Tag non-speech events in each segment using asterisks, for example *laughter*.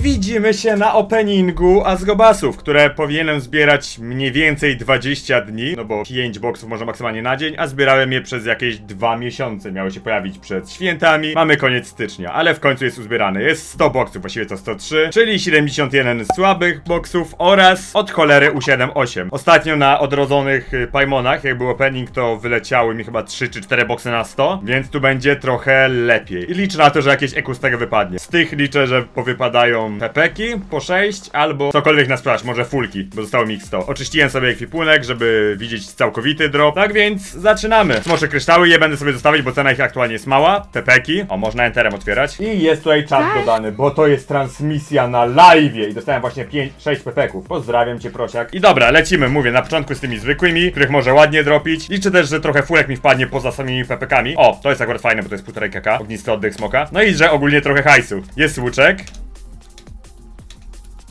widzimy się na openingu Azgobasów, które powinienem zbierać mniej więcej 20 dni, no bo 5 boksów może maksymalnie na dzień, a zbierałem je przez jakieś 2 miesiące. Miały się pojawić przed świętami. Mamy koniec stycznia, ale w końcu jest uzbierany. Jest 100 boksów, właściwie to 103, czyli 71 słabych boksów oraz od cholery U7-8. Ostatnio na odrodzonych y, Pajmonach, jak był opening, to wyleciały mi chyba 3 czy 4 boksy na 100, więc tu będzie trochę lepiej. I liczę na to, że jakieś eku z tego wypadnie. Z tych liczę, że powypadają pepeki po 6 albo cokolwiek na sprzedaż, może fulki, bo zostało mi ich 100. Oczyściłem sobie ekwipunek, żeby widzieć całkowity drop. Tak więc zaczynamy. Smocze kryształy je będę sobie zostawić, bo cena ich aktualnie jest mała. Pepeki. O, można enterem otwierać. I jest tutaj czat dodany, bo to jest transmisja na live i dostałem właśnie 5, 6 pepeków. Pozdrawiam cię, prosiak. I dobra, lecimy, mówię, na początku z tymi zwykłymi, których może ładnie dropić. Liczę też, że trochę fulek mi wpadnie poza samymi pepekami. O, to jest akurat fajne, bo to jest 1,5 kk. Ognisty oddech smoka. No i że ogólnie trochę hajsu. Jest łuczek.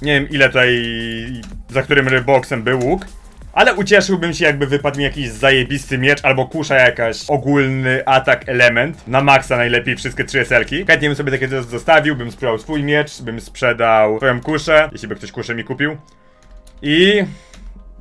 Nie wiem ile tutaj, za którym ryboksem był łuk. Ale ucieszyłbym się jakby wypadł mi jakiś zajebisty miecz albo kusza jakaś ogólny atak element. Na maksa najlepiej wszystkie trzy SL-ki. Chętnie bym sobie takie coś zostawił, bym sprzedał swój miecz, bym sprzedał swoją kuszę, jeśli by ktoś kuszę mi kupił. I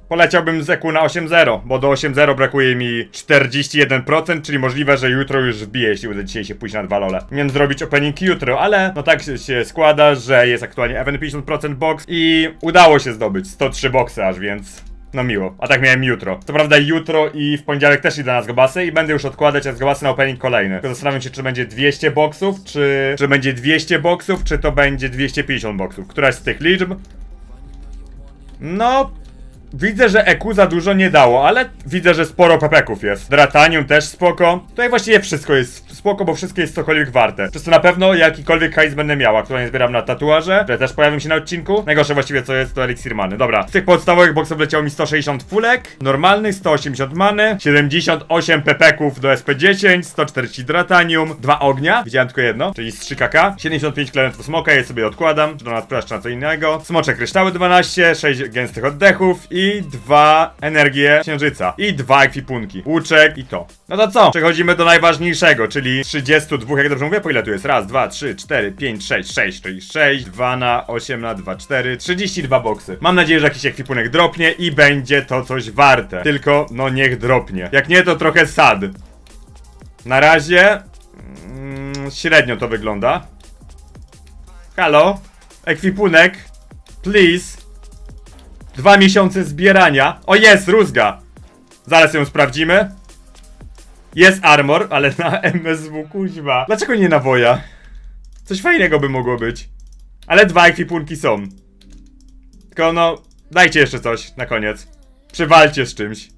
poleciałbym z EQ na 8.0, bo do 8.0 brakuje mi 41%, czyli możliwe, że jutro już wbiję, jeśli uda dzisiaj się pójść na dwa lole. Miałem zrobić opening jutro, ale no tak się- składa, że jest aktualnie event 50% box i udało się zdobyć 103 boxy aż, więc no miło. A tak miałem jutro. Co prawda jutro i w poniedziałek też idę na Zgobasy i będę już odkładać Zgobasy na opening kolejny. Tylko zastanawiam się, czy będzie 200 boxów, czy... czy będzie 200 boxów, czy to będzie 250 boxów. Któraś z tych liczb? No, Widzę, że EQ za dużo nie dało, ale widzę, że sporo pepeków jest. Dratanium też spoko. Tutaj właściwie wszystko jest spoko, bo wszystko jest cokolwiek warte. Przez to na pewno jakikolwiek hajs będę miał. Aktualnie zbieram na tatuaże, które też pojawią się na odcinku. Najgorsze właściwie co jest to eliksir many. Dobra, z tych podstawowych boksów leciało mi 160 fulek, normalnych 180 many, 78 pepeków do SP10, 140 dratanium, 2 ognia, widziałem tylko jedno, czyli z 3 kk, 75 klementów smoka, je sobie odkładam, czy do nas na co innego, smocze kryształy 12, 6 gęstych oddechów i 2 energie księżyca i 2 ekwipunki, łuczek i to. No to co? Przechodzimy do najważniejszego, czyli 32, jak dobrze mówię, po ile tu jest? Raz, dwa, trzy, cztery, pięć, sześć, sześć, czyli 6, 2 na 8 na 2, 4, 32 boksy. Mam nadzieję, że jakiś ekwipunek dropnie i będzie to coś warte. Tylko, no niech dropnie. Jak nie, to trochę sad. Na razie... Mm, średnio to wygląda. Halo? Ekwipunek? Please? Dwa miesiące zbierania. O jest, rózga! Zaraz ją sprawdzimy. Jest armor, ale na *laughs* MSW kuźwa. Dlaczego nie na woja? Coś fajnego by mogło być. Ale dwa ekwipunki są. Tylko no, dajcie jeszcze coś na koniec. Przywalcie z czymś.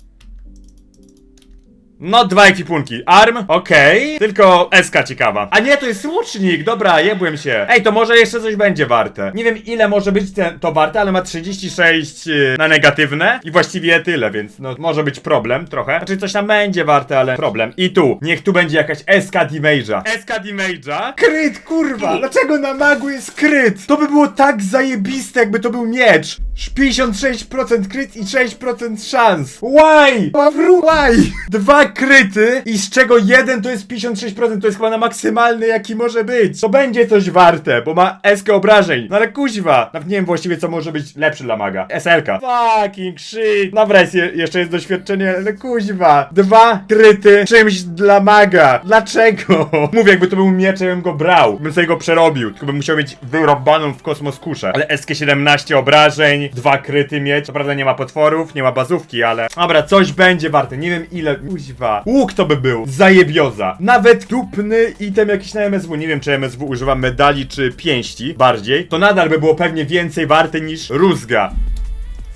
No, dwa ekwipunki. Arm, okej. Tylko SK ciekawa. A nie, to jest łucznik. Dobra, jebłem się. Ej, to może jeszcze coś będzie warte. Nie wiem, ile może być ten, to warte, ale ma 36 yy, na negatywne i właściwie tyle, więc no może być problem trochę. Znaczy coś tam będzie warte, ale problem. I tu, niech tu będzie jakaś SK Damage'a. SK Damage'a? Kryt, kurwa! Dlaczego na magu jest kryt? To by było tak zajebiste, jakby to był miecz. 56% kryt i 6% szans. Why? Pawru, why? Dwa kryty i z czego jeden to jest 56%, to jest chyba na maksymalny jaki może być. To będzie coś warte, bo ma SK obrażeń. No ale kuźwa, nawet nie wiem właściwie co może być lepsze dla maga. SLK. Fucking shit. Jest, je- jeszcze jest doświadczenie, ale kuźwa. Dwa kryty czymś dla maga. Dlaczego? *laughs* Mówię, jakby to był miecz, ja bym go brał. Bym sobie go przerobił, tylko bym musiał mieć wyrobaną w kosmos kuszę. Ale SK17 obrażeń, dwa kryty miecz. Co prawda nie ma potworów, nie ma bazówki, ale... Dobra, coś będzie warte, nie wiem ile. Kuźwa. Łuk to by był. Zajebioza. Nawet dupny item jakiś na MSW. Nie wiem, czy MSW używa medali, czy pięści bardziej. To nadal by było pewnie więcej warte niż rózga.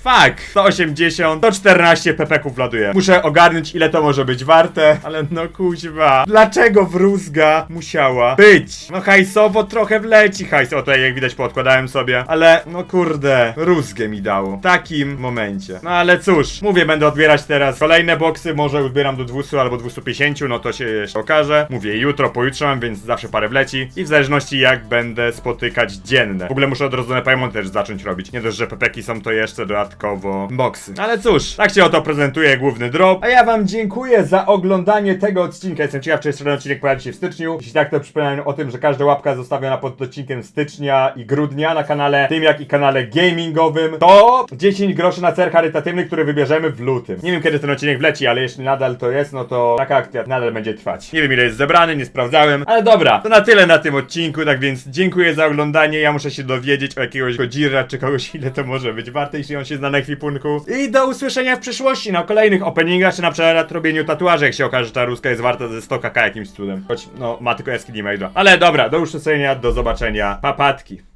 Fuck, 180, 114 pepeków ładuję. Muszę ogarnąć ile to może być warte, ale no kuźwa. Dlaczego wrózga musiała być? No hajsowo trochę wleci hajs, o tutaj jak widać poodkładałem sobie, ale no kurde, rózgę mi dało. W takim momencie. No ale cóż, mówię, będę odbierać teraz kolejne boksy, może odbieram do 200 albo 250, no to się jeszcze okaże. Mówię, jutro, pojutrze mam, więc zawsze parę wleci i w zależności jak będę spotykać dzienne. W ogóle muszę odrodzone Paimon też zacząć robić. Nie dość, że pepeki są to jeszcze dodatkowo dodatkowo boksy. Ale cóż, tak się oto prezentuje główny drop. A ja wam dziękuję za oglądanie tego odcinka. Jestem ciekaw, czy jeszcze ten odcinek pojawi się w styczniu. Jeśli tak, to przypominam o tym, że każda łapka zostawiona pod odcinkiem stycznia i grudnia na kanale tym, jak i kanale gamingowym, to 10 groszy na cel charytatywny, który wybierzemy w lutym. Nie wiem, kiedy ten odcinek wleci, ale jeśli nadal to jest, no to taka akcja nadal będzie trwać. Nie wiem, ile jest zebrany, nie sprawdzałem, ale dobra, to na tyle na tym odcinku, tak więc dziękuję za oglądanie. Ja muszę się dowiedzieć o jakiegoś Godzilla czy kogoś, ile to może być warte, jeśli on się zna na ekwipunku. I do usłyszenia w przyszłości na kolejnych openingach, czy na przykład robieniu tatuaży, jak się okaże, że ta ruska jest warta ze 100 kk jakimś cudem. Choć, no, ma tylko jaskini Mage'a. Ale dobra, do usłyszenia, do zobaczenia, papatki.